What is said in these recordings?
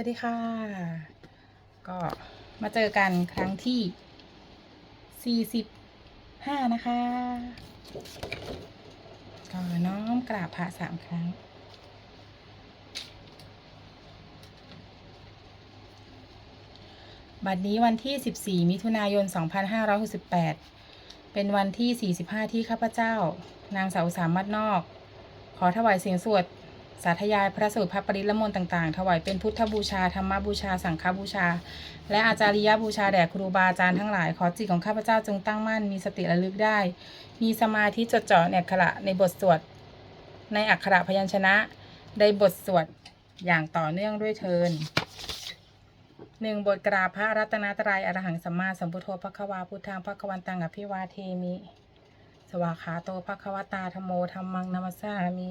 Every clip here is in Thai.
วัสดีค่ะ ก็มาเจอกันครั้งที่ 45 นะคะ ก็น้อมกราบพระสามครั้ง บัดนี้วันที่ 14 มิถุนายน 2568 เป็นวันที่ 45 ที่ข้าพเจ้า นางสาวสามมัดนอก ขอถวายเสียงสวด สาธยายพระสูตรพระปริละมนต์ต่างๆ ถวายเป็นพุทธบูชา ธรรมบูชา สังฆบูชา และอาจาริยบูชาแด่ครูบาอาจารย์ทั้งหลาย ขอจิตของข้าพเจ้าจงตั้งมั่น มีสติระลึกได้ มีสมาธิจดจ่อในอักขระในบทสวด ในอักขระพยัญชนะ ในบทสวดอย่างต่อเนื่องด้วยเทินหนึ่งบทกราบพระรัตนตรัยอรหังสัมมาสัมพุทโธพระควาพุทธังพระควันตังอภิวาเทมิ สวาขาโตภควตาธโมธรรมังนัมสสามิ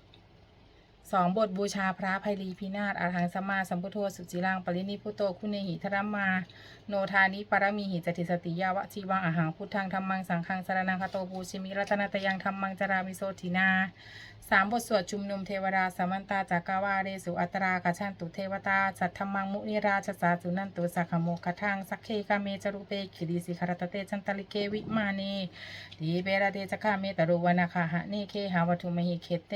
สองบทบูชาพระภัยรีพินาศอรหังสัมมาสัมพุทโธสุจิรังปรินิพุโตคุณเนหิธรรมา โนทานิปรมีหิจติสติยาวะชีวังอาหังพุทธังธรรมังสังฆังสารนังคโตปูชิมิรัตนตยังธรรมังจารามิโสทินาสามบทสวดชุมนุมเทวดาสามันตาจากกาวาเรสุอัตรากชันตุเทวตาสัทธมังมุนิราชสาสุนันตุสักขโมคทังสักเคกาเมจรุเปขิริสิคารตเตจันตลิเกวิมาเนดีเบระเดจคาเมตรุวนาคาหะเนเคหาวัตุมหิเคเต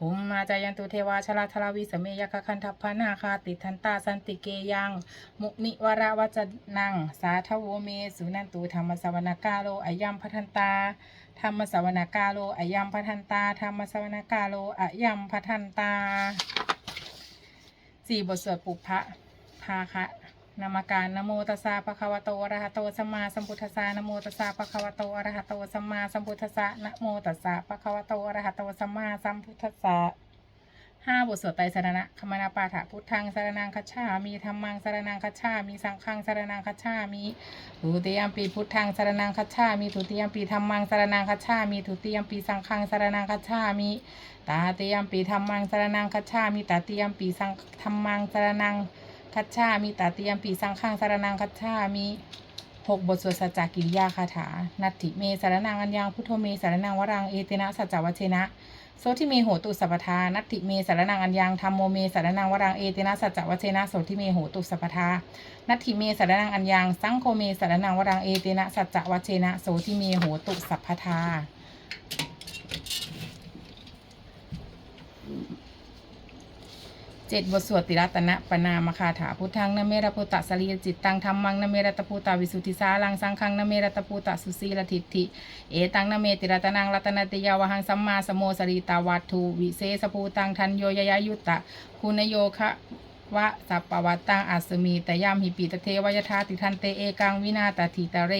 หุมมาจายันตุเทวาชลาทลาวิสเมยคคันทัพพนาคาติทันตาสันติเกยัง มุนิวราวัจนัง สาทโวเมสุนันตุธรรมสวนากาโลอายัมพัทันตา ธรรมสวนากาโลอายัมพัทันตา ธรรมสวนากาโลอายัมพัทันตาสี่บทสวดปุพพะภาคะ นามการนโมตัสสะภะคะวะโตอะระหะโตสัมมาสัมพุทธัสสะนโมตัสสะภะคะวะโตอะระหะโตสัมมาสัมพุทธัสสะนโมตัสสะภะคะวะโตอะระหะโตสัมมาสัมพุทธัสสะห้าบทสวดไตรสรณะคมนาปาฐะพุทธังสรนังคัจฉามีธรรมังสรนังคัจฉามีสังฆังสรนังคัจฉามีทุติยมปีพุทธังสรนังคัจฉามีทุติยมปีธรรมังสรนังคัจฉามีทุติยมปีสังฆังสรนังคัจฉามีตาติยมปีธรรมังสรนังคัจฉามีตาติยมปีสังธรรมังสรนัง คัจฉามีตาเตียมปีสังขังสารนังคัจฉามีหกบทสวดสัจจกิริยาคาถา นัตถิเมสารนังอัญญังพุทโธเมสารนังวรังเอเตนะสัจจวัชเชนะโสทิเมโหตุสัพทานัตถิเมสารนังอัญญังธรรมโมเมสารนังวรังเอเตนะสัจจวัชเชนะโสทิเมโหตุสัพทานัตถิเมสารนังอัญญังสังโฆเมสารนังวรังเอเตนะสัจจวัชเชนะโสทิเมโหตุสัพทา เจ็ดบทสวดติรัตนะปนามคาถาพุทธังนเมรปุตตะสรีจิตตังธรรมังนเมรตปูตาวิสุทธิสาลังสังฆังนเมรตปูตะสุสีลทิฏฐิเอตังนเมติรัตนังรัตนติยาวหังสัมมาสโมสรีตาวัตถุวิเศษภูตังทันโยยยยุตตะคุณโยคะวะสัปปวัตตังอัสมีแต่ยามหิปีตเทวยทาติทันเตเอกังวินาตถิตะเร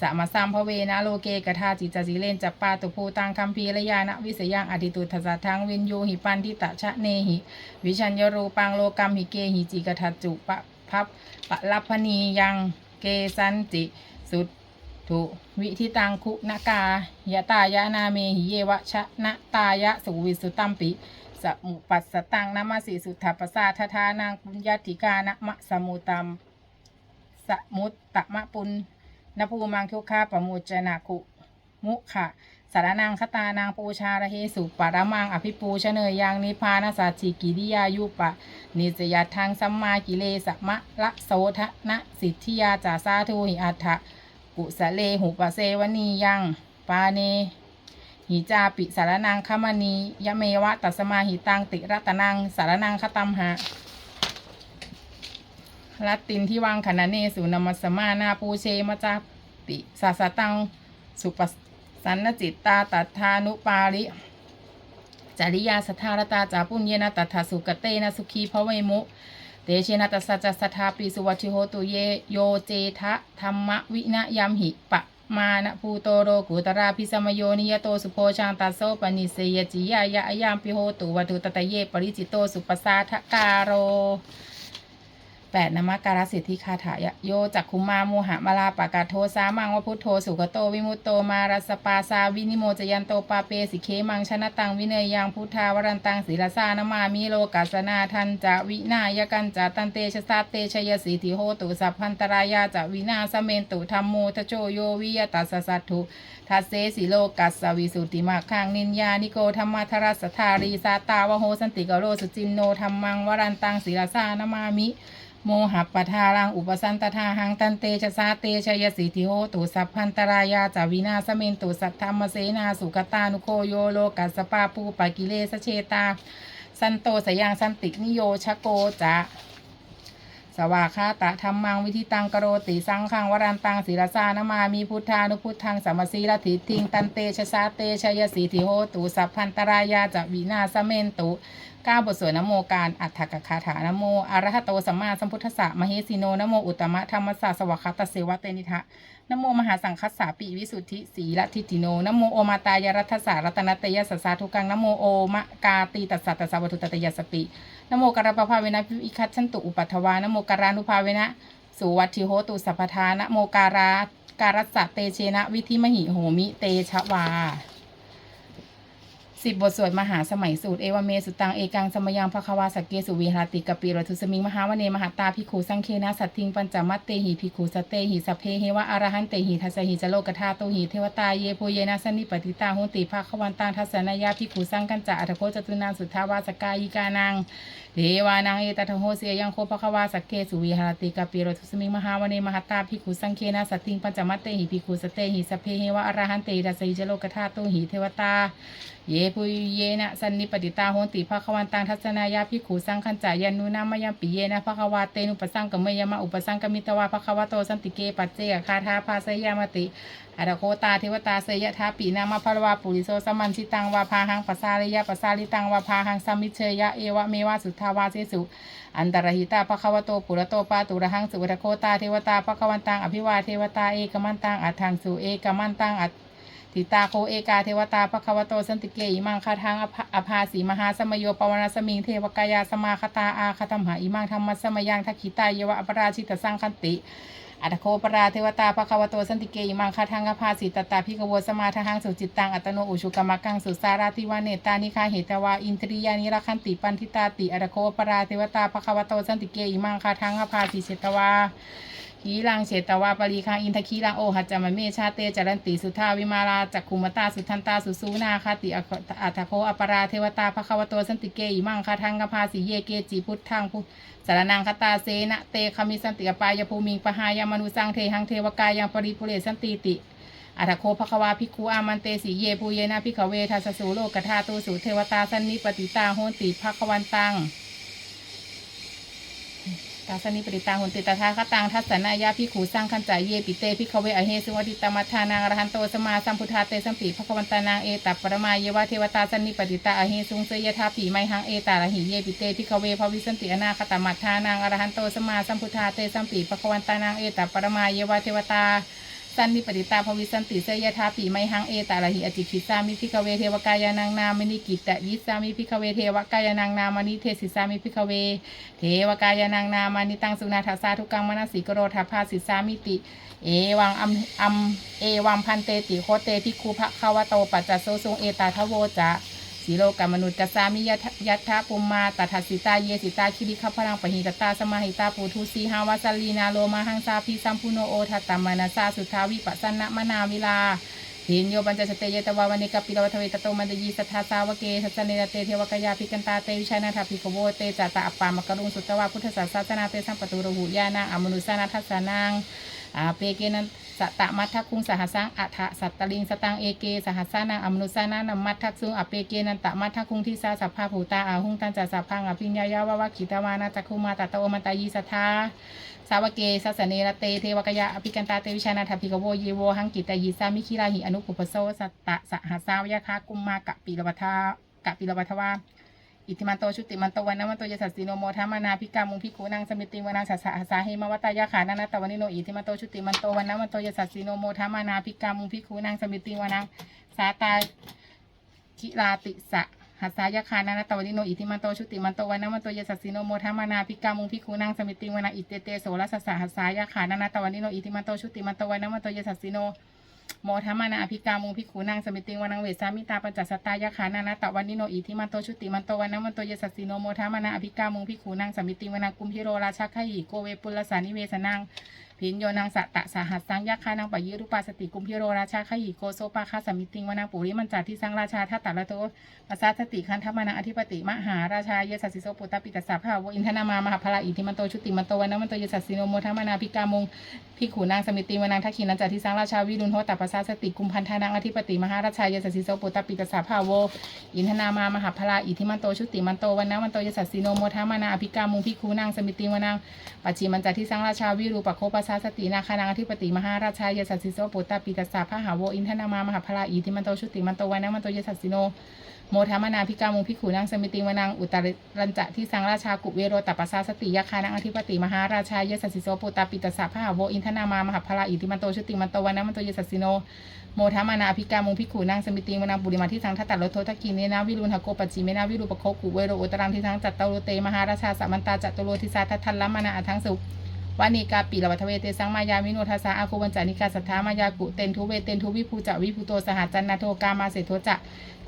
สะมาสัมภเวนะโลเกกทาจิจจิเลนจัปปาตุภูตังคัมภีระยานะวิสยังอดิตุทัสทังวินโยหิปันทิตะชะเนหิ วิชัญญรูปังโลกัมหิเกหิจิกทัจุปะพับปะลัพพนียังเกสันจิสุดทุวิทิตังคุณกายะตายะนาเมหิเยวะชะนะตายะสุวิสุตัมปิสมุปัสสตังนามาสีสุทธปสาทธานางปุญญาติกานะมะสมุตัมสมุตตะมะปุณ นภูมังทุกขาปมุจนาคุมุขะสารนังคตานางปูชาระเฮสุปารมังอภิปูชเนยยังนิพานาสัจจิกิริยายุปะ นิจยัตทางสัมมากิเลสมะละโสทะนะสิทธิยาจาสาธุหิอัฏฐะกุสะเลหุปเสวนียังปาเนหิจาปิสารนังคมณียะเมวะตัสมาหิตังติรัตนังสารนังคตัมหะ ลัตตินที่วังขณะเนสุนามัสสมานาปูเชมจาปิสาสตังสุปสันนจิตตาตัทานุปาริจริยาสัทธารตาจาปุญเยนะตัทสุกเตนะสุขีพระเวมุเตเชนะตัสจัสสทาปิสุวัชิโหตุเยโยเจทะธรรมวินยัมหิปะมานะภูโตโรกุตราพิสมโยนิยโตสุโพชังตัสโสปนิเสยจิยายะอายามปิโหตุวัตุตตะเยปริจิโตสุปสาทการโร แปดนมการสิทธิคาถายโยจักคุมาโมหะมาลาปากาโทสามังวพุทโธสุขโตวิมุตโตมารัสปาสาวินิโมจยันโตปาเปสิเคมังชนะตังวิเนยยังพุทธาวรันตังศีลสานามามิโลกัสนาทันจะวินายกันจะตันเตชะสาเตชยสีติโหตุสัพพันตรายาจะวินาสเมนตุธรรมโมทโจโยวิยตัสสะสัตถุทัสเสสิโลกัสสวิสุติมาคังนินยานิโกธรรมทรัสสทารีสาตาวโหสันติกโรสุจินโนธรรมังวรันตังศีลสานามามิ โมหัปปทารังอุปสันตทาหังตันเตชะสาเตชยสิทธิโหตุสัพพันตรายาจาวินาสเมนตุสัทธรรมเสนาสุกตานุโคโยโลกัสปาปูปะกิเลสเชตา สันโตสยังสันตินิโยชโกจะสวากาตะธรรมังวิธิตังกโรติสังขังวรันตังศิรสานามามีพุทธานุพุทธังสัมมสีรถิทิงตันเตชะสาเตชยสิทธิโหตุสัพพันตรายาจาวินาสเมนตุ ก้าวบทสวดนโมการอัฏฐกคาถานโมอระหะโตสัมมาสัมพุทธัสสะมเหสีโนนโมอุตตมะธรรมสสะสวากขาตเสวะเตนิทะนโมมหาสังคัสสาปิวิสุทธิสีละทิติโนนโมโอมาตายรัตสารัตนตยสัสสาทุกังนโมโอมะกาตีตัสสะตัสสะวัตถุตตยสปินโมกรปภาเวนะวิคัตชันตุอุปัฏฐวานโมการานุภาเวนะสุวัติโหตุสัพพทานโมการาการัสสะเตเชนะวิธิมหิโหมิเตชะวา สิบบทสวดมหาสมัยสูตรเอวเมสุตังเอกังสมยังพระควาสกเกสุวิหารติกปิรทุสมิงมหาวเนมหาตาพิคูสังเคนะสัตทิงปัญจมัตเตหิพิคูสเตหิสเพเฮวะอรหันเตหิทัสหิจโลกธาโตหิเทวตาเยโพเยนะสนิปติตาหุติภาควันตังทัสนายาพิคูสังกันจะอัตโคจตุนางสุทธาวาสกายิกานังเทวานังเอตทโหเสียยังโคภควาสกเกสุวิหารติกปิรทุสมิงมหาวเนมหาตาพิคูสังเคนะสัตทิงปัญจมัตเตหิพิคูสเตหิสเพเฮวะอรหันเตหิทัสหิจโลกธาโตหิเทวตา เยปุยเยนะสันนิปติตาโหติภาควันตังทัศนายาพิขูสังคันจายันุนามยามปิเยนะภควาเตนุปสังกเมยมะอุปสังกมิตวาภควโตสันติเกปัจเจกคาถาภาสยามติอัตโคตาเทวตาเสยทาปีนามาภรวาปุริโสสมันชิตังวาพาหังปัสสาริยะปัสสาริตังวาพาหังสัมมิเชยะเอวะเมวะสุทธาวาเสสุ อันตรหิตาภควโตปุระโตปาตุระหังสุวัตโคตาเทวตาภควันตังอภิวาเทวตาเอกมันตังอัฏฐังสุเอกมันตังอัต ติตาโคเอกาเทวตาภควโตสันติเกอิมังคาทังอภาสีมหาสมโยปวนาสมิงเทวกายาสมาคตาอาคตมหาอิมังธรรมสมยังทักขิตายวะอปราชิตสังคันติอัตโคปราเทวตาภควโตสันติเกอิมังคาทังอภาสีตตาพิกโวสมาทหังสุจิตตังอัตโนอุชุกรรมกังสุสาราติวาเนตานิคาเหตวาอินทริยานิรคันติปันทิตาติอัตโคปราเทวตาภควโตสันติเกอิมังคาทังอภาสีเชตวา ขีลังเฉตวาปรีคังอินทคีลังโอหัจจามเมชาเตจารันติสุทาวิมาราจักขุมตาสุทันตาสุสูนาคาติอัตโคอปราเทวตาภควโตสันติเกอิมังคาทังกภาสีเยเกจิพุทธังพุสารนังคตาเสนะเตคามิสันติปายภูมิงปหายามนุสังเทหังเทวกายังปริปุเรสันติติอัตโคภควาภิกขุอามันเตสีเยภูเยนะภิกขเวทัสสุโลกธาตุสุเทวตาสันนิปติตาโหนติภควันตัง ตาสนิปริตาหุนติตาทาคตังทัศนายาพิขูสร้างขันจายเยปิเตพิขเวอเฮสุวัติตมัทธานางรหันโตสมาสัมพุทธาเตสัมปีพระควันตานางเอตัปปรมาเยวะเทวตาสนิปริตาอเฮสุงเสยทาปีไมหังเอตาระหิเยปิเตพิขเวภวิสันติอนาคตมัทธานางรหันโตสมาสัมพุทธาเตสัมปีพระควันตานางเอตัปปรมาเยวะเทวตา สันนิปติตาภวิสันติเสยทาปีไมหังเอตาระหิอจิคิสามิพิกเวเทวกายานางนามนิกิตะยิสามิพิกเวเทวกายานางนามนิเทศิสามิพิกเว เทวกายานางนามานิตังสุนาทัสาทุกังมนสิกโรธาภาสิสามิติ เอวังอัมอัมเอวังพันเตติโคเตพิคูภะคะวโตปัจจโสสุงเอตาทโวจะ สีโลกามนุษย์กสามิยัทยัตถปุมมาตัทธสิตาเยสิตาคิริขพลังปหิตตาสมาหิตาปูทุสีหาวาสลีนาโลมาหังซาพิสัมพุโนโอทัตตมานาซาสุทาวิปัสสนะมนาวิลาหินโยบัญจสเตเยตวาวันนิกปิลวัทเวตโตมันตยีสัทธาสาวเกสัสเนรเตเทวกยาภิกันตาเตวิชัยนาถาภิกโวเตจัตตาอัปปามกรุงสุตวาพุทธศาสนาเตสัมปตุรหุยานางอมนุสานาทัสสนังอาเปเกนัน สตตมัทคุงสหัสังอัฏฐสัตตลิงสตังเอเกสหัสานังอมนุสานานัมมัททักซุงอเปเกนันตมัทคุงทิสาสัพพาภูตาอาหุงตันจัสสัพพังอภิญญายาวะวะขิตวานาจักคุมาตตะโอมันตายีสัทธาสาวเกสัสเนรเตเทวกยะอภิกันตาเตวิชานาถภิกโวเยโวหังกิตายิสามิคิราหิอนุปุปโสสัตตะสหัสสาวยะคากุมมากะปิรวัฏากะปิรวัฏวา อิทิมันโตชุติมันโตวันนมันโตยสัสสิโนโมทามานาพิกามุงพิกุนังสมิติวนาสัสสะสาเหมวัตายาขานานาตวันิโนอิทิมันโตชุติมันโตวันนมันโตยสัสสิโนโมทามานาพิกามุงพิกุนังสมิติวนังสาตาคิลาติสะหัสสายาคานานาตวนิโนอิทิมันโตชุติมันโตวันนมันโตยสัสสิโนโมทามานาพิกามุงพิคูนางสมิติวนาอิเตเตโสรัสสะหัสสายาคานานาตวนิโนอิทิมันโตชุติมันโตวันนมันโตยสัสสิโน โมทามานาอภิกามุงพิคูนางสมิติงวนังเวสามิตาปัญจสตายะคานานาตวนิโนอิทิมันโตชุติมันโตวันนมันโตเยสัสสิโนโมทามานาอภิกามุงพิคูนางสมิติงวนากุมพิโรราชคหิโกเวปุลลสานิเวสนังพินโยนางสัตตะสหัสสังยาคานังปะยิรุปาสติกุมพิโรราชาขยิโกโซปาคาสมิติงวนาปุริมันจัดที่สังราชาทัตตะละโตปัสสาสติคันธมานาอธิปติมหาราชาเยสัสสิโสปุตตปิตสสะภาวอินทนามามหาพลาอิทิมันโตชุติมันโตวันนมันโตเยสัสสิโนโมทมานาพิกามงพิขูนางสมิติวนางทักขินันจัดที่สังราชาวิรุณโหตปัสสาสติกุมพันธานังอธิปติมหาราชาเยสัสสิโสปุตตปิตสสะภาวอินทนามามหาพลาอิทิมันโตชุติมันโตวันนมันโตเยสัสสิโนโมทมานาอภิกามงพิขูนางสมิติวนางปัจฉิมันจัดที่สังราชาวิรูปโคปัสสาสตินาคานังอธิปติมหาราชายสัสสิโสปุตตปิตสสะพหาโวอินทนามามหาพลาอีทิมันโตชุติมันโตวันนมันโตเยสัสสิโนโมทามนาพิกามุงพิขูนางสมิติวนังอุตรรัญจะที่สังราชากุเวโรตัปปสาสติยาคานังอธิปติมหาราชายสัสสิโสปุตตปิตสสะพหาโวอินทนามามหาพลาอิทิมันโตชุติมันโตวันนมันโตเยสัสสิโนโมทามานาอภิกามุงพิขูนางสมิติวนังปุริมาที่สังทัตตะโลโททักกีเนนาวิรุณหโกปัจจิเมนาวิรูปโคกุเวโรอุตรังที่สังจัตตโรเตมหาราชาสัมมันตาจัตตโรทิสาทัทัลลัมมานาอัทังสุ วานิกาปีละวัทเวเตสังมายามิโนทัสสะอาคูบัญจานิกาสัทธามายากุเตนทุเวเตนทุวิภูจะวิภูโตสหจันนาโทกามาเสโทจะ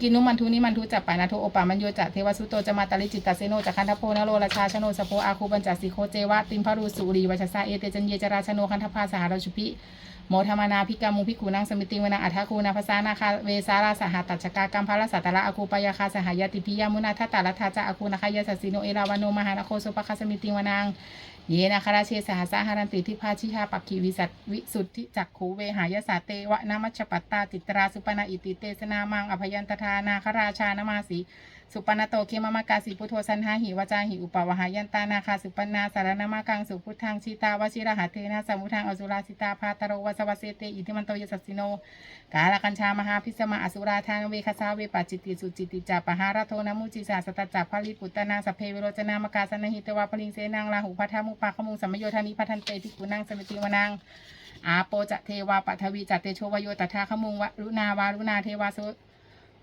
กินุมันทุนิมันทุจะปานาโทโอปามันโยจะเทวสุโตจะมาตาลิจิตตาเซโนจะคันทโพนโรราชาชโนสโพอาคูบัญจาสิโคเจวะติมพารูสุรีวัชสาเอเตจันเยจราชโนคันทภาสหราชุพิโมธรรมนาพิกามุพิกูนังสมิติวนาอัฏฐคูนาภาษานาคาเวสาราสหตัจจกากรรมพระสัตตระอคูปยาคาสหายติพิยามุนาทัตตาลัทธาจะอคูนาคายสัสสิโนเอราวโนมหานโคสุปคาสมิติวนัง เยนะคาราเชสหสาหารันติทิพาชิชาปักขีวิสัตวิสุทธิจักขูเวหายสาเตวะนามัชปัตตาติตราสุปนาอิติเตสนามังอภยันตทานาคราชานามาสี สุปนโตเคมามากาสีพุทโธสันหาหิวจาหิอุปวหายันตานาคาสุปนาสารนามากังสุพุทธังชิตาวชิระหะเทนะสมุทังอสุราสิตาพาตโรวสวสเสเตอิทิมันโตยสัสสิโน กาลกัญชามหาพิสมาอสุราทางเวคสาเวปัจจิติสุจิติจาปหาราโทนามุจิสาสตจักพลิปุตตนาสเพเวโรจนามกาสนหิตวาพลิงเสนังลาหุพัทธมุปาขมุงสัมโยธานิพัทันเตพิกุนังสมิติวนังอาโปจะเทวาปัทวีจัตเตโชวโยตถาขมุงวะรุณาวารุณาเทวาสุ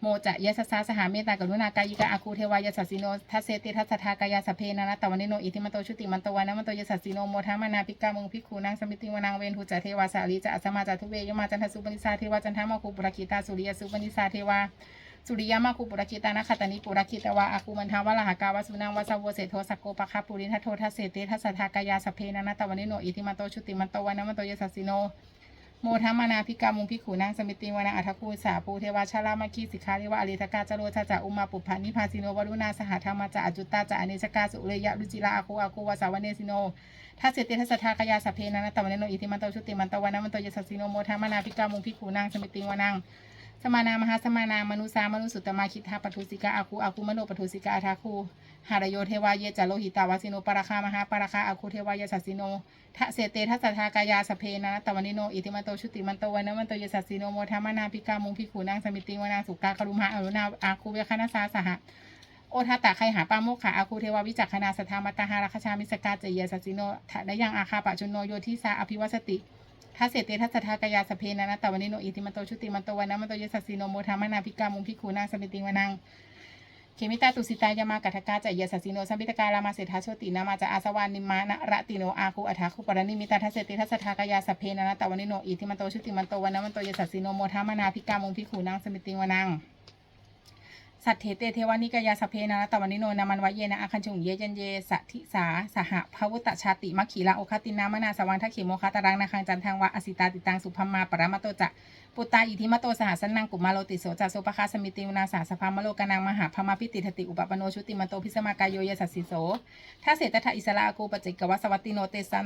โมจะยะสสาสหาเมตตากรุณากายิกาอาคูเทวายสัสสิโนทัสเสติทัสสทากายาสเพนานะตะวันิโนอิทิมันโตชุติมันโตวานะมันโตยสัสสิโนโมทามานาปิกามงพิกูนางสมิติวนังเวนทุจะเทวาสาลีจะอัสมาจะทุเวยมาจันทสุปนิสาเทวาจันทามาคูปุรคิตาสุริยสุปนิสาเทวาสุริยมาคูปุรคิตานะขตานิปุรคิตวาอาคูมันทาวะลหากาวสุนังวาสาวเสโทสโกปะคาปุรินทโททัสเสติทัสสทากายาสเพนานะตะวันิโนอิทิมันโตชุติมันโตวานะมันโตยสัสสิโน โมทัมมานาพิกามุงพิขูนางสมิติวานาอัทคูสาปูเทวาชาลามาคีสิกขาเทวะอริทกาจโรชาจะอุมาปุพันนิพาสิโนวรุณาสหธรรมาจะอจุตตาจะอเนชกาสุเรยะรุจิลาอาคูอาคูวาสาวเนสิโนทัสเสติทัสสทากายาสพเพนานะตะวันโนอิทิมันโตชุติมันโตวานมันโตยสัสสิโนโมทัมมานาพิกามุงพิขูนางสมิติวานางสมานามหาสมานามนุสามนุสุตตมาคิทาปทุสิกาอาคูอาคูมโนปทุสิกาอาทาคู หารโยเทวาเยจาโลหิตาวาสิโนปราคามหาปราคาอาคูเทวายสัสสิโนทะเสเตทัสสทากายาสเพนะตวันิโน อิติมันโตชุติมันโตวันมันโตยสัสสิโนโมทามานาพิกามุงพิขูนางสมิติวนาสุกาครุมหาอรุณาอาคูเวคณาสาสหะโอทัตตะใครหาปาโมกขาอาคูเทวาวิจักขณาสทามัตาหาราคชามิสกาเจเยสัสสิโนทะได้ยังอาคาปะจุนโนโยทิสาอภิวัสติทัสเสตทัสสทากายาสเพนะนะตวันิโน อิติมันโตชุติมันโตวันมันโตยสัสสิโนโมทามานาพิกามุงพิขูนางสมิติวนัง เคมิตาตุสิตายามากัทกาจะเยสัสสิโนสัมพิตกาลามาเศรษฐาโชตินามาจะอาสวานิมานะระติโนอาคูอัฐาคุปรณิมิตาทัศเสติทัสทากายาสเพนนะตะวันิโนอิทิมันโตชุติมันโตวันนมันโตยสัสสิโนโมทามนาพิกามุงพิขูนางสมิติวนัง สัตเถเตเทวานิกายาสเพนะตะวันนิโนนามันวะเยนะอาคันจุงเยจันเยสัทิสาสหภาวุตชาติมัคขีลาโอคตินามนาสวังทักขิโมคาตารังนาคังจันทังวะอสิตาติตังสุพมาปรมาโตจะปุตตาอิทิมโตสหสันนังกุมาโลติโสจัสโสปคาสมิติวนาสาสภามโลกนังมหาพมาพิติทติอุปปโนชุติมโตพิสมากายโยยสัสสิโสถ้าเศรษฐะอิสระอากูปจิกกวัสวัตติโนเตสัน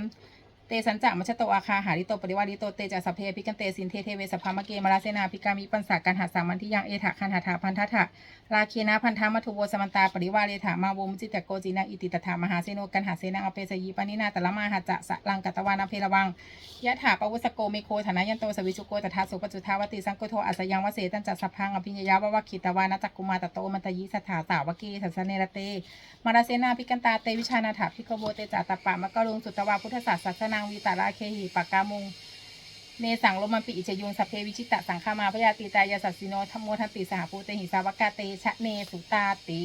เตสันจะมัชโตอาคาหาริโตปริวาริโตเตจะสัพเพพิกันเตสินเทเทเวสภามเกมาลาเสนาพิกามิปันสากันหาสามันที่ยังเอถะคันหาถาพันทัถะลาเคนะพันธามัทุโวสมันตาปริวาเรถามาโวมุจิตตะโกจีนังอิติตถามหาเสโนกันหาเสนังอเปสยีปานินาตละมาหาจะสลังกัตวานาเพระวังยะถาปวุสโกเมโคฐานายันโตสวิชุโกตถาสุปจุทาวติสังโกโทอัสยังวเสตันจัสสพังอภิญญาวะวะคิตวานาจักกุมาตโตมันตยิสถาสาวกีสัสเนรเตมาราเซนาพิกันตาเตวิชานาถาพิกโวเตจาตปะมะกะลุงสุตวาพุทธศาสตร์ศางวีตาราเคหิปากกามุง เนสังโลมันปิอิจยุงสัพเพวิชิตะสังฆามาพยาติตายาสัสสิโนธรรมโมทันติสหภูเตหิสาวกาเตชะเนสุตาติ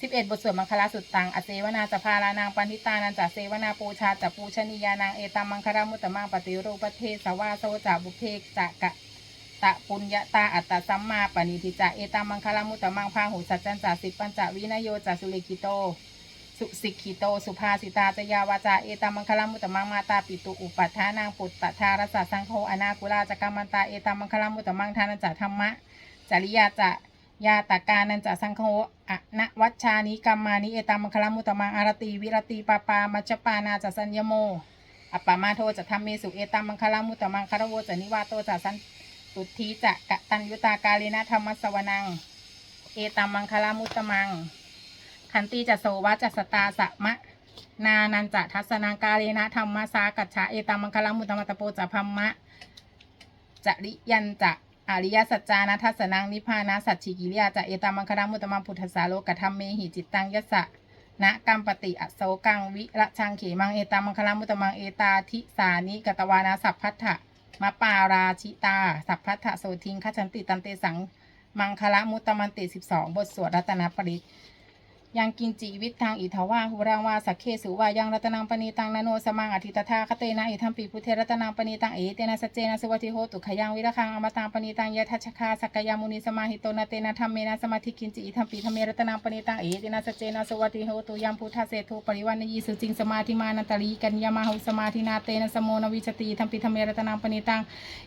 สิบเอ็ดบทสวดมังคลาสุดตังอเสวนาจะพารานางปันทิตานันจะเสวนาปูชาจะปูชนียานางเอตามังคลามุตตมังปฏิรูปเทสวาโซจะบุเพกจะกะตะปุญญาตาอัตตสัมมาปณิทิจะเอตามังคลามุตตมังพาหุสัจจันจะสิปัญจวินโยจะสุเลกิโต สุสิกขิโต สุภาสิตาจยาวาจา เอตามังคลามุตตมังมาตาปิตุอุปัฏฐานางปุตตะทารสะสังโฆอนาคุลาจกรรมันตา เอตามังคลามุตตมังทานันจะธรรมะ จริยาจะยาตากานันจะสังโฆอะนะวัชชานิกรรมานิเอตามังคลามุตตมังอารติวิรติปาปามัจปานาจะสัญญโมอปปามาโทจะทำเมสุเอตามังคลามุตตมังคารโวจะนิวาโตจะสันตุทีจะกะตัญยุตากาเลนะธรรมสวนัง เอตัมมังคลามุตตมัง ขันติจะโสวะจะสตาสะมะ นานันจะทัศนางกาเลนะธรรมสากัจฉาเอตัมมังคลามุตตมัตโปจะพัมมะจริยันจะอริยสัจจานะทัศนังนิพพานะสัจฉิกิริยาจะเอตัมมังคลามุตตมังพุทธสาโลกธรรมเมหิจิตตังยสะนะกัมปติอโศกังวิระชังเขมังเอตัมมังคลามุตตมังเอตาทิสานิกตวานาสัพพัทธะมะปาราชิตา สัพพัทธโสทิงขชันติตันเตสัง มังคละมุตตมันติสิบสองบทสวดรัตนปริต ยังกินจิวิททางอิทวาหุรังวาสักเคสุวายังรัตนังปณีตังนโนสมังอธิตถาคเตนะอิทัมปีพุทเทรัตนังปณีตังเอเตนะสเจนะสวัติโหตุขยังวิระคังอมตังปณีตังยะทัชคาสักยามุนิสมาหิโตนะเตนะธรรมเมนะสมาธิกินจิอิทัมปีธรรมเมรัตนังปณีตังเอเตนะสเจนะสวัติโหตุยัมพุทธเศโทปริวันยีสุจิงสมาธิมานันตรีกัญญามาหุสมาธินาเตนะสโมนวิชติทัมปีธรรมเมรัตนังปณีตัง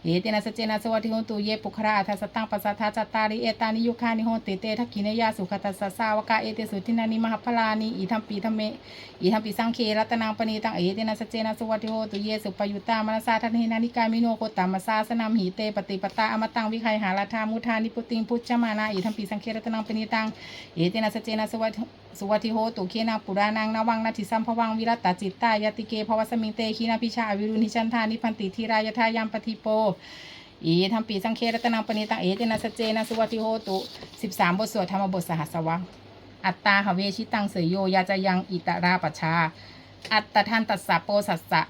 เอเตนะสเจนะสวัสดิโหตุเยปุคราอัสตังปัสสัทธาจัตตาริเอตานิยุคานิโหติเตทักขิเนยาสุขตัสสะสาวกาเอเตสุทินานิมหพลานิอีทัมปีทัมเมอีทัมปีสังเครัตนังปณีตังเอเตนะสเจนะสวัสดิโหตุเยสุปยุตตามนสาทันเฮนานิกามิโนโคตามสาสนามหีเตปฏิปตาอมตังวิไคหาราธามุทานิพุติงพุชฌมานาอีทัมปีสังเครัตนังปณีตังเอเตนะสเจนะสวัสดิสุวัติโหตุเคนาปุรานังนวังนาทิสัมภวังวิรัตตจิตตายติเกภวสมิงเตคีนาพิชาวิรุณิชันธานิพันติธีรายทายามปฏิโปอีทำปีสังเครัตนังปณิตังเอเจนะสเจนะสุวัติโหตุสิบสามบทสวดธรรมบทสหัสวะ อัตตาหเวชิตังเสยโยยาจะยังอิตราปชา อัตตทันตัสสะโปสัสสะ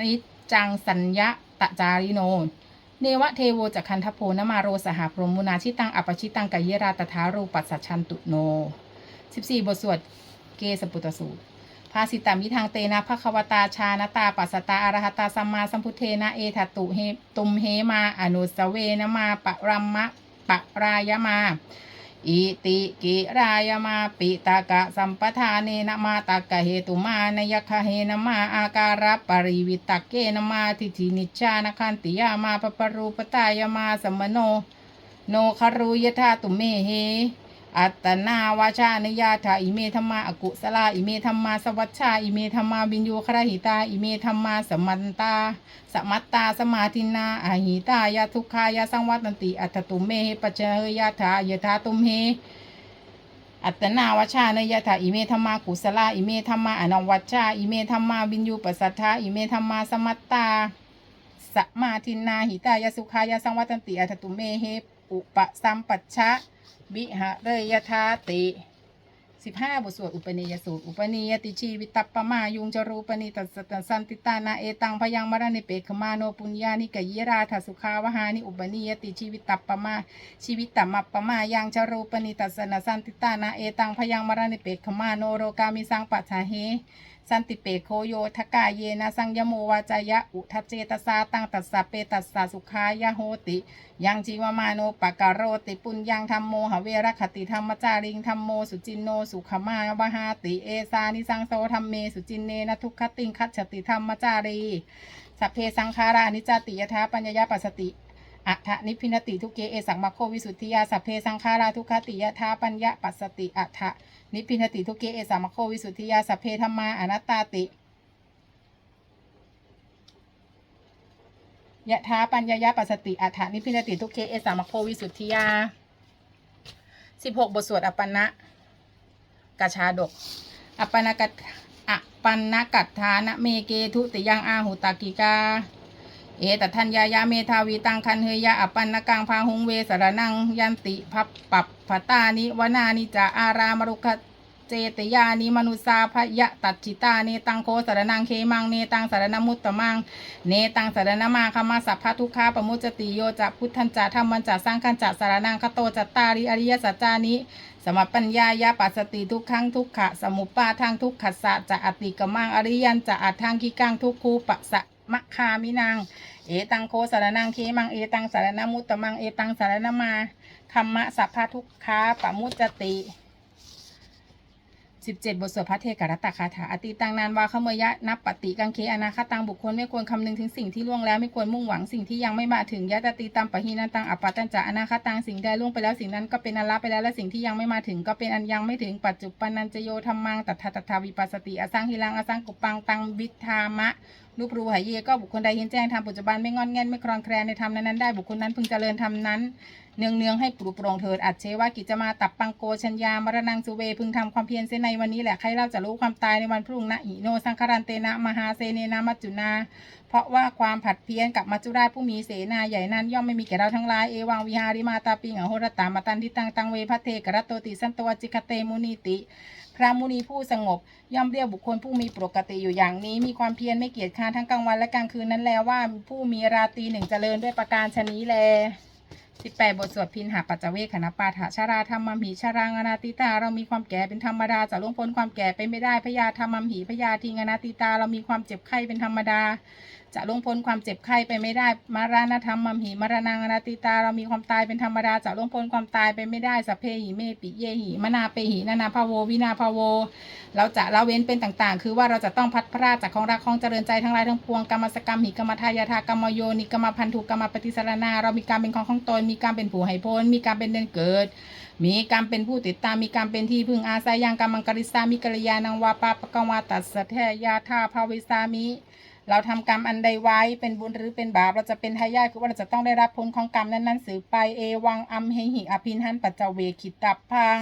นิจจังสัญญะตะจาริโน เนวะเทโวจักคันทโพนมาโรสหพรหมุนาชิตังอปชิตังกยเยราตถารูปัสสชันตุโนสิบสี่บทสวดเกสปุตสูตรภาสิตามิทางเตนะภควตาชานตาปัสตาอรหตาสัมมาสัมพุทเทนะเอทตุเฮตุมเฮมา อนุสเวนมาปะรัมมะปะรายมา อิติกิรายมาปิตากะสัมปทานเนนมาตากะเหตุมานยคะเหนมาอาการปริวิตกเกนมาทิฏฐินิชานคันติยามาปปรูปตายมาสมโน โนคารุยธาตุเมเห อัตนาวาชานิยาถาอิเมธรรมาอกุสลาอิเมธรรมาสวัชชาอิเมธรรมาบินโยครหิตาอิเมธรรมาสมันตาสมัตตาสมาธินาอาหิตายาทุกขายาสังวัตันติ อัตตุเมเหปัจเจยาถายถาตุมเหอัตนาวชาเนยถาอิเมธรรมากุสลาอิเมธรรมาอนวัชชาอิเมธรรมาบินยูปัสสัทธาอิเมธรรมาสมัตตาสมาทินนาหิตายาสุขายาสังวัตันติอัตตุเมเหอุปสัมปัชชะ วิหะเรยธาติสิบห้าบทสวดอุปนิยสูตรอุปนิยติชีวิตตัปปมายุงจรูปนิตัสสตสันติตานาเอตังพยังมรณิเปกขมาโนปุญญานิกยิราทสุขาวหานิอุปนิยติชีวิตตัปปมาชีวิตตมัปปมายังจรูปนิตัสนสันติตานาเอตังพยังมรณิเปกขมาโนโรกามิสังปัจฉาเฮ สันติเปโคโยทกาเยนะสังยโมวาจายะอุทเจตสาตังตัสสะเปตัสสะสุขายะโหติ ยังจีวมาโนปะกะโรติปุญญังธรรมโมหเวรคติธรรมจาริงธรรมโมสุจินโนสุขมาวหาติเอสานิสังโซธรรมเมสุจินเนนะทุกขติงคัจฉติธรรมจารีสัพเพสังขารานิจติยถาปัญญยปัสสติอัฏฐนิพินติทุกเกเอสังมาโควิสุทธิยาสัพเพสังขาราทุกขติยถาปัญญาปัสสติอัฏฐ นิพพินติทุกเกเอสังมโควิสุทธิยาสัพเพธรรมาอนัตตาติยะถาปัญญายาปัสสติอัฏฐานิพพินติทุกเคเอสามโควิสุทธิยาสิบหกบทสวดอัปปนะกชาดกอัปปนะกัตอปปนะกัตฐานะเมเกทุติยังอาหุตากิกา เอตทัญญายาเมทาวีตังคันเฮยะอัปปันนกังพาหุงเวสรนังยันติพับปับพตานิวนานิจาอารามรุขเจตยานิมนุสาพยะตัจจิตาเนตังโคสารนังเคมังเนตังสารนมุตตมังเนตังสารนมาคมาสัพพทุกขาปมุจติโยจะพุทธันจะธรรมันจะสร้างขันจะสารนังคโตจัตตาริอริยสัจจานิสมปัญญายาปัสติทุกขังทุกขะสมุปปาทางทุกขัสสะจะอติกมังอริยันจะอัตทางกิกังทุกคูปะสะ มะคามินังเอตังโคสารนังเคมังเอตังสารนมุตตมังเอตังสารนมาคัมมะสัพพะทุกขาปมุจจติสิบเจ็ดบทสวดพระเทกรัตตคาถาอติตังนานวาขเมยะนับปฏิกังเคอนาคตังบุคคลไม่ควรคำนึงถึงสิ่งที่ล่วงแล้วไม่ควรมุ่งหวังสิ่งที่ยังไม่มาถึงยะตติตัมปะหีนันตังอัปปะตันจะอนาคตังสิ่งใดล่วงไปแล้วสิ่งนั้นก็เป็นอันละไปแล้วและสิ่งที่ยังไม่มาถึงก็เป็นอันยังไม่ถึงปัจจุปันนันจโยธรรมังตัทธตถาวิปัสสติอสังหิลังอสังกุปังตังวิทามะ รูปรูหายเยก็บุคคลใดเห็นแจ้งทำปัจจุบันไม่งอนแง่นไม่คลอนแคลนในธรรมนั้นได้บุคคลนั้นพึงเจริญธรรมนั้นเนืองเนืองให้ปลุกโปร่งเถิดอัจเชว่ากิจมาตับปังโกชัญญามรณังสุเวพึงทำความเพียรเส้นในวันนี้แหละใครเราจะรู้ความตายในวันพรุ่งนะอิโนสังคารันเตนะมหาเซเนนะมัจจุนา เพราะว่าความผัดเพี้ยนกับมัจจุราชผู้มีเสนาใหญ่นั้นย่อมไม่มีแก่เราทั้งหลายเอวังวิหาริมาตาปิงอโหรตามาตันทิตังตังเวพัทเทกรัตโตติสันตวจิคเตมุนีติ พระมุนีผู้สงบ ย่อมเรียกบุคคลผู้มีปกติอยู่อย่างนี้ มีความเพียรไม่เกียจค้านทั้งกลางวันและกลางคืนนั้นแล้วว่าผู้มีราตรีหนึ่งเจริญด้วยประการชนี้แลสิบแปดบทสวดพินหาปัจจเวคขณปาฐะชาราธรรมมหีชารังอนาติตา เรามีความแก่เป็นธรรมดาจะล่วงพ้นความแก่ไปไม่ได้พยาธรรมมหีพยาทิงอนาติตา เรามีความเจ็บไข้เป็นธรรมดา จะลงพ้นความเจ็บไข้ไปไม่ได้ มารณธรรมมัมหีมารณังอนาติตา เรามีความตายเป็นธรรมดา จะลงพ้นความตายไปไม่ได้สเพหิเมปิเยหิมนาเปหินานาภาโว วินาภาโว เราจะละเว้นเป็นต่างๆ คือว่าเราจะต้องพัดพรากจากของรักของเจริญใจทั้งหลายทั้งปวงกรรมสกรรมหิกรรมทายาทากรรมโยนิกรรมพันธุกรรมปฏิสารนา เรามีการเป็นของของตน มีการเป็นผู้ให้พ้น มีการเป็นเดินเกิด มีการเป็นผู้ติดตามมีการเป็นที่พึ่งอาศัยยังกรรมังกริสามิกริยานังวาปาปะกังวาตัสสะแทยาธาภาวิสามิเราทำกรรมอันใดไว้เป็นบุญหรือเป็นบาปเราจะเป็นทายาทคือว่าเราจะต้องได้รับผลของกรรมนั้นๆสืบไปเอวังอัมเฮหิอภินหันปัจจเวคิตับพัง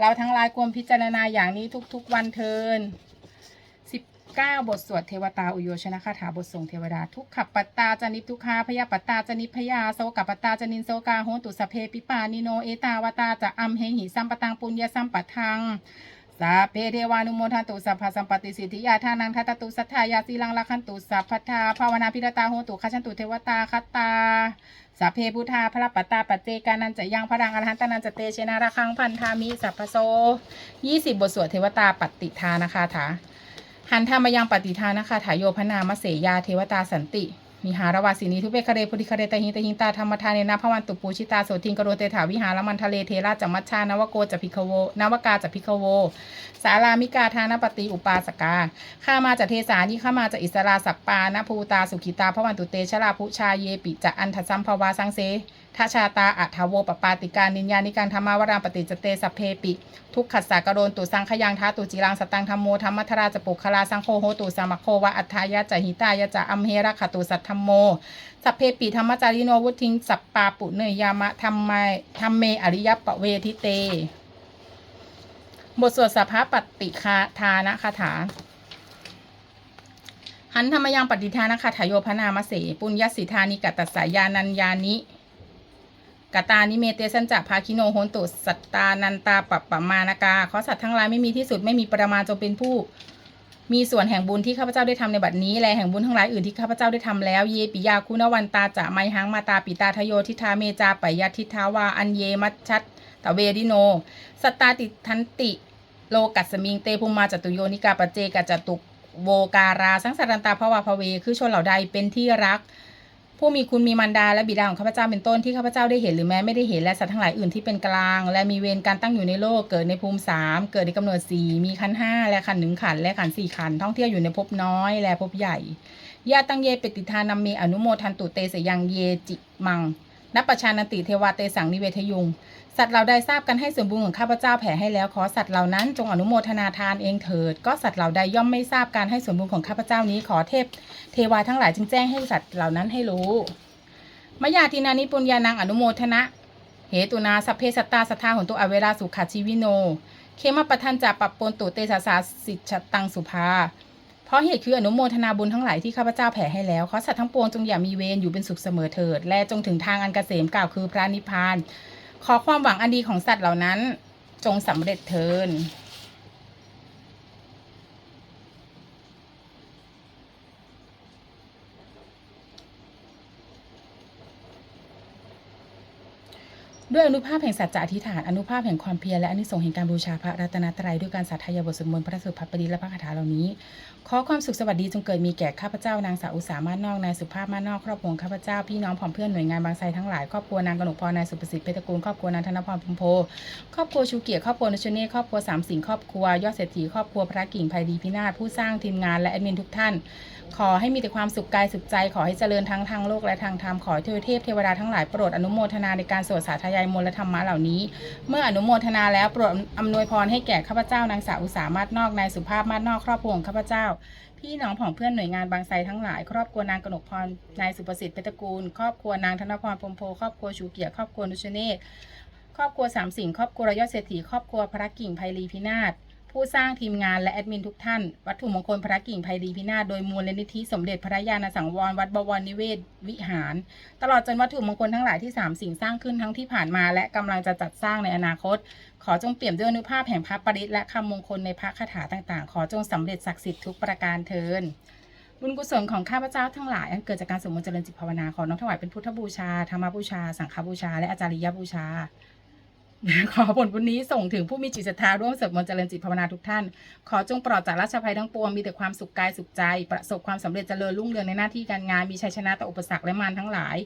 เราทั้งหลายควรพิจารณาอย่างนี้ทุกๆวันเทิน 9 บทสวดเทวตาอุโยชนะคาถาบทส่งเทวดา ทุกขับปัตตาจนิพทุกขาพยาปัตตาจนิพยาโสกับปัตตาจนินโสกาโหตุสเพปิปานิโนเอตาวตาจะอัมเฮหิสัมปตังปุญญสัมปทังสาเพเทวานุโมทันตุสัพพสัมปติสิทธิยาทานังทัตตุสัทธายาสีลังลักขันตุสัพพทาภาวนาพิรตาโหตุขัชันตุเทวตาคตาสัพเพพุทธาพระปัตตาปัจเจกานันจะยังพระรังอรหันตนันจะเตเชนาระคังพันธามิสัพพโซยี่สิบบทสวดเทวตาปฏิทานะคะถา หันธรรมยังปฏิทานะคะถายโยพนามเสยาเทวตาสันติมิหารวาสินีทุเปคเรพุทธิคเรตหิตหิงตาธรรมทาเนนะพวันตุปูชิตาโสทิงกโรเตถาวิหารมันทะเลเทราจัมมัชชานวโกจะพิคโวนวกาจะพิคโว สารามิกาทานปฏิอุปาสกาข้ามาจากเทสานี่ข้ามาจากอิสราสัปปานภูตาสุขิตาพระวันตุเตชราภุชาเยปิจะอันทสัมภวาสังเส ทชาตาอัฏฐโวปปาติการนินญานิการธรรมาวรามปฏิจเตสัพเพปิ ทุกขัสสะกะโรนตุสังขยังท้าตุจิรังสตังธรรมโมธรรมัทราจะปุคลาสังโฆโหตุสัมโควะอัฏฐายะจะหิตายะจะอัมเฮระขตุสัทธรรมโมสัพเพปิธรรมจาริโนวุทิงสัปปาปุเนยยามะธรรมไมธรรมเมอริยปะเวทิเต บทสวดสัพพะปฏิคาทานะคาถาหันธรรมยังปฏิทานะคาถาโยพนามเสปุญญสิทานิกัตตสายานัญญานิ กตานิเมเตสันจะภาคิโนโหนตุสัตตานันตาปัปปมานากาขอสัตว์ทั้งหลายไม่มีที่สุดไม่มีประมาณจงเป็นผู้ มีส่วนแห่งบุญที่ข้าพเจ้าได้ทำในบัดนี้และแห่งบุญทั้งหลายอื่นที่ข้าพเจ้าได้ทำแล้วเยปิยาคุณวันตาจะไมหังมาตาปิตาทโยทิทาเมจาปยทิทาวาอันเยมัชชัตตเวดิโนสตตาติทันติ โลกัสมิงเตภูมาจตุโยนิกาปเจกจตุกโวการาสังสารันตาภวาภเว คือชนเหล่าใดเป็นที่รัก ผู้มีคุณมีมารดาและบิดาของข้าพเจ้าเป็นต้นที่ข้าพเจ้าได้เห็นหรือแม้ไม่ได้เห็นและสัตว์ทั้งหลายอื่นที่เป็นกลาง และมีเวรการตั้งอยู่ในโลกเกิดในภูมิสามเกิดในกำเนิดสี่มีขันห้าและขันหนึ่งขันและขันสี่ขันท่องเที่ยวอยู่ในภพน้อยและภพใหญ่ญาตั้งเยปติทานัมเมอนุโมทันตุเตสยังเยจิมังนับประชานติเทวาเตสังนิเวทยุง สัตว์เราใดทราบกันให้ส่วนบุญของข้าพเจ้าแผ่ให้แล้วขอสัตว์เหล่านั้นจงอนุโมทนาทานเองเถิด ก็สัตว์เหล่าใดย่อมไม่ทราบการให้ส่วนบุญของข้าพเจ้านี้ขอเทพ เทวาทั้งหลายจึงแจ้งให้สัตว์เหล่านั้นให้รู้มยาทินานิปุญญานังอนุโมทนะเหตุนาสัพเพสตาสัทธาหนตุอเวราสุขาชีวิโน เคมปทันจะปรับปนตุเตสาสาสิจตังสุภา เพราะเหตุคืออนุโมทนาบุญทั้งหลายที่ข้าพเจ้าแผ่ให้แล้วขอสัตว์ทั้งปวงจงอย่ามีเวรอยู่เป็นสุขเสมอเถิด และจงถึงทางอันเกษมกล่าวคือพระนิพพาน ขอความหวังอันดีของสัตว์เหล่านั้น จงสำเร็จเทิน ด้วยอนุภาพแห่งสัจจะอธิษฐานอนุภาพแห่งความเพียรและอนิสงส์แห่งการบูชาพระรัตนตรัยด้วยการสาธยายบทสวดมนต์พระสุภาพปริและพระคาถาเหล่านี้ ขอความสุขสวัสดีจงเกิดมีแก่ข้าพเจ้านางสาวอุตสามานนอกนายสุภาพมานนอกครอบครัวข้าพเจ้าพี่น้องผองเพื่อนหน่วยงานบางไทรทั้งหลายครอบครัวนางกนกพรนายสุประสิทธิ์เพชรกูลครอบครัวนางธนพรพรหมโพครอบครัวชูเกียรติครอบครัวนุชเน่ครอบครัวสามสิงครอบครัวยอดเศรษฐีครอบครัวพระกิ่งไพดีพินาศผู้สร้างทีมงานและแอดมินทุกท่าน ขอให้มีแต่ความสุขกายสุขใจ ขอให้เจริญทั้งทางโลกและทางธรรม ขอให้เทวเทพเทวดาทั้งหลายโปรดอนุโมทนาในการสวดสาธยายมลธรรมะเหล่านี้ เมื่ออนุโมทนาแล้วโปรดอำนวยพรให้แก่ข้าพเจ้านางสาวอุตสามาศนอกนายสุภาพมาศนอกครอบครัวของข้าพเจ้า พี่น้องของเพื่อนหน่วยงานบางไทรทั้งหลาย ครอบครัวนางกนกพรนายสุประสิทธิ์เพชรกูล ครอบครัวนางธนพรพรมโพครอบครัวชูเกียรติครอบครัวนุชเนศครอบครัวสามสิงครอบครัวยอดเศรษฐีครอบครัวพระกิ่งไพลีพินาศ ผู้สร้างทีมงานและแอดมินทุกท่าน วัตถุมงคลพระกิ่งไพดีพินาศโดยมูลนิธิสมเด็จพระยาณสังวรวัดบวรนิเวศวิหาร ตลอดจนวัตถุมงคลทั้งหลายที่สามสิ่งสร้างขึ้นทั้งที่ผ่านมา และกำลังจะจัดสร้างในอนาคต ขอจงเปี่ยมด้วยอนุภาพแห่งพระปริตและคำมงคลในพระคาถาต่างๆ ขอจงสำเร็จศักดิ์สิทธิ์ทุกประการเทินบุญกุศลของข้าพเจ้าทั้งหลายอันเกิดจากการสวดมนต์เจริญจิตภาวนาขอน้อมถวายเป็นพุทธบูชาธรรมบูชา สังฆบูชา และอาจาริยบูชา ขอผลบุญนี้ส่งถึงผู้มีจิตศรัทธาร่วมสวดมนต์เจริญจิตภาวนาทุกท่าน ขอจงปลอดจากราชภัยทั้งปวง มีแต่ความสุขกายสุขใจ ประสบความสำเร็จเจริญรุ่งเรืองในหน้าที่การงาน มีชัยชนะต่ออุปสรรคและมารทั้งหลาย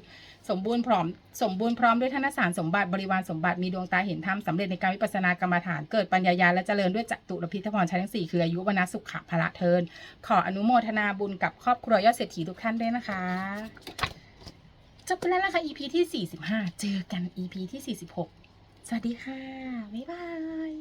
สมบูรณ์พร้อม สมบูรณ์พร้อมด้วยธนสารสมบัติบริวารสมบัติ มีดวงตาเห็นธรรมสำเร็จในการวิปัสสนากรรมฐาน เกิดปัญญาญาและเจริญด้วยจัตุรพิทพรชัยทั้งสี่คืออายุวนะสุขะพละเทิน ขออนุโมทนาบุญกับครอบครัวยอดเศรษฐีทุกท่านด้วยนะคะจบไปแล้วนะคะ EP ที่ 45 เจอกัน EP ที่ 46 สวัสดีค่ะ บ๊ายบาย